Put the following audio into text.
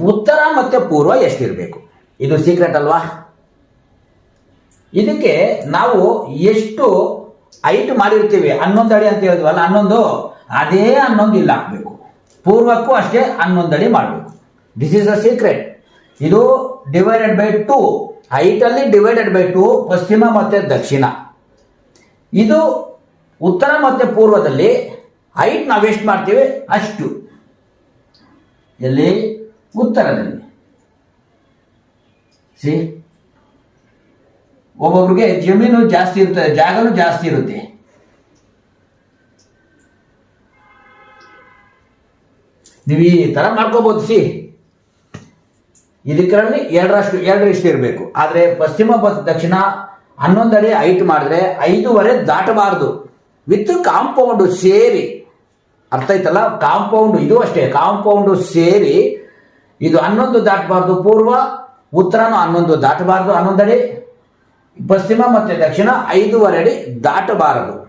ಉತ್ತರ ಮತ್ತೆ ಪೂರ್ವ ಎಷ್ಟಿರಬೇಕು? ಇದು ಸೀಕ್ರೆಟ್ ಅಲ್ವಾ? ಇದಕ್ಕೆ ನಾವು ಎಷ್ಟು ಹೈಟ್ ಮಾಡಿರ್ತೀವಿ? ಹನ್ನೊಂದು ಅಡಿ ಅಂತ ಹೇಳಿದ್ವಲ್ಲ, ಹನ್ನೊಂದು? ಅದೇ ಹನ್ನೊಂದು ಇಲ್ಲ ಹಾಕಬೇಕು. ಪೂರ್ವಕ್ಕೂ ಅಷ್ಟೇ ಹನ್ನೊಂದು ಅಡಿ ಮಾಡಬೇಕು. ದಿಸ್ ಇಸ್ ಅ ಸೀಕ್ರೆಟ್ ಇದು ಡಿವೈಡೆಡ್ ಬೈ ಟು ಹೈಟಲ್ಲಿ ಡಿವೈಡೆಡ್ ಬೈ ಟು ಪಶ್ಚಿಮ ಮತ್ತು ದಕ್ಷಿಣ. ಇದು ಉತ್ತರ ಮತ್ತು ಪೂರ್ವದಲ್ಲಿ ಹೈಟ್ ನಾವು ಎಷ್ಟು ಮಾಡ್ತೀವಿ? ಅಷ್ಟು. ಎಲ್ಲಿ? ಉತ್ತರದಲ್ಲಿ. ಸಿ? ಒಬ್ಬೊಬ್ರಿಗೆ ಜಮೀನು ಜಾಸ್ತಿ ಇರುತ್ತೆ, ಜಾಗನೂ ಜಾಸ್ತಿ ಇರುತ್ತೆ. ನೀವು ಈ ತರ ಮಾಡ್ಕೋಬಹುದು ಸಿ. ಇದಕ್ಕರಲ್ಲಿ ಎರಡರಷ್ಟು ಎರಡರಷ್ಟು ಇರಬೇಕು. ಆದರೆ ಪಶ್ಚಿಮ ದಕ್ಷಿಣ ಹನ್ನೊಂದು ಅಡಿ ಹೈಟ್ ಮಾಡಿದ್ರೆ ಐದೂವರೆ ದಾಟಬಾರದು. ವಿತ್ ಕಾಂಪೌಂಡು ಸೇರಿ. ಅರ್ಥ ಆಯ್ತಲ್ಲ? ಕಾಂಪೌಂಡ್ ಇದು ಅಷ್ಟೇ, ಕಾಂಪೌಂಡು ಸೇರಿ ಇದು ಹನ್ನೊಂದು ದಾಟಬಾರ್ದು. ಪೂರ್ವ, ಉತ್ತರನು ಹನ್ನೊಂದು ದಾಟಬಾರದು. ಹನ್ನೊಂದು ಅಡಿ ಪಶ್ಚಿಮ ಮತ್ತು ದಕ್ಷಿಣ ಐದೂವರೆ ಅಡಿ ದಾಟಬಾರದು.